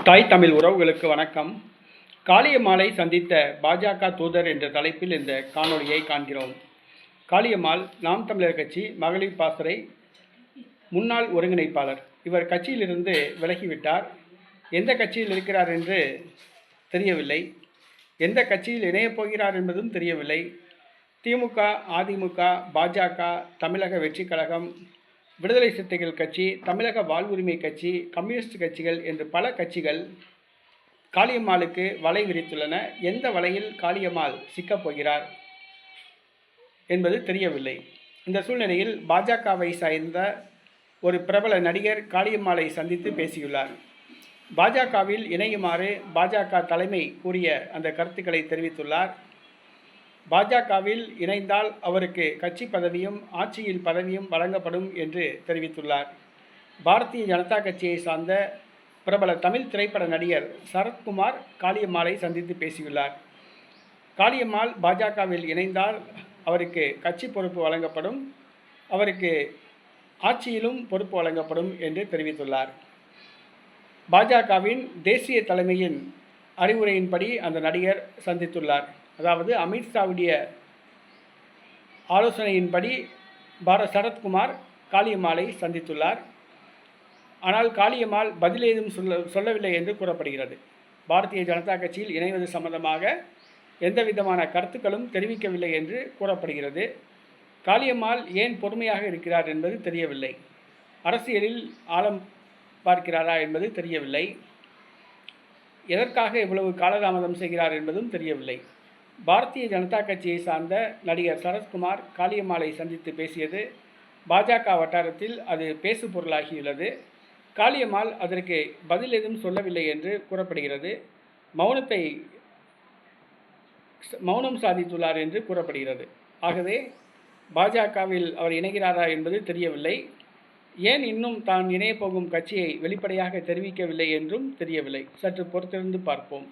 தாய் தமிழ் உறவுகளுக்கு வணக்கம். காளியம்மாளை சந்தித்த பாஜக தூதர் என்ற தலைப்பில் இந்த காணொலியை காண்கிறோம். காளியம்மாள் நாம் தமிழர் கட்சி மகளிர் பாசறை முன்னாள் ஒருங்கிணைப்பாளர். இவர் கட்சியிலிருந்து விலகிவிட்டார். எந்த கட்சியில் இருக்கிறார் என்று தெரியவில்லை. எந்த கட்சியில் இணையப் போகிறார் என்பதும் தெரியவில்லை. திமுக அதிமுக பாஜக தமிழக வெற்றிக் கழகம் விடுதலை சிறுத்தைகள் கட்சி தமிழக வாழ்வுரிமை கட்சி கம்யூனிஸ்ட் கட்சிகள் என்று பல கட்சிகள் காளியம்மாளுக்கு வலை விரித்துள்ளன. எந்த வலையில் காளியம்மாள் சிக்கப் போகிறார் என்பது தெரியவில்லை. இந்த சூழ்நிலையில் பாஜகவை சார்ந்த ஒரு பிரபல நடிகர் காளியம்மாளை சந்தித்து பேசியுள்ளார். பாஜகவில் இணையுமாறு பாஜக தலைமை கூறிய அந்த கருத்துக்களை தெரிவித்துள்ளார். பாஜகவில் இணைந்தால் அவருக்கு கட்சி பதவியும் ஆட்சியில் பதவியும் வழங்கப்படும் என்று தெரிவித்துள்ளார். பாரதிய ஜனதா கட்சியை சார்ந்த பிரபல தமிழ் திரைப்பட நடிகர் சரத்குமார் காளியம்மாளை சந்தித்து பேசியுள்ளார். காளியம்மாள் பாஜகவில் இணைந்தால் அவருக்கு கட்சி பொறுப்பு வழங்கப்படும் அவருக்கு ஆட்சியிலும் பொறுப்பு வழங்கப்படும் என்று தெரிவித்துள்ளார். பாஜகவின் தேசிய தலைமையின் அறிவுரையின்படி அந்த நடிகர் சந்தித்துள்ளார். அதாவது அமித்ஷாவுடைய ஆலோசனையின்படி பார சரத்குமார் காளியம்மாளை சந்தித்துள்ளார். ஆனால் காளியம்மாள் பதில் ஏதும் சொல்ல சொல்லவில்லை என்று கூறப்படுகிறது. பாரதிய ஜனதா கட்சியில் இணைவது சம்பந்தமாக எந்த விதமான கருத்துக்களும் தெரிவிக்கவில்லை என்று கூறப்படுகிறது. காளியம்மாள் ஏன் பொறுமையாக இருக்கிறார் என்பது தெரியவில்லை. அரசியலில் ஆழம் பார்க்கிறாரா என்பது தெரியவில்லை. எதற்காக இவ்வளவு காலதாமதம் செய்கிறார் என்பதும் தெரியவில்லை. பாரதிய ஜனதா கட்சியை சார்ந்த நடிகர் சரத்குமார் காளியம்மாளை சந்தித்து பேசியது பாஜக வட்டாரத்தில் அது பேசு பொருளாகியுள்ளது காளியம்மாள் அதற்கு பதில் எதுவும் சொல்லவில்லை என்று கூறப்படுகிறது. மௌனத்தை மௌனம் சாதித்துள்ளார் என்று கூறப்படுகிறது. ஆகவே பாஜகவில் அவர் இணைகிறாரா என்பது தெரியவில்லை. ஏன் இன்னும் தான் இணையப்போகும் கட்சியை வெளிப்படையாக தெரிவிக்கவில்லை என்றும் தெரியவில்லை. சற்று பொறுத்திருந்து பார்ப்போம்.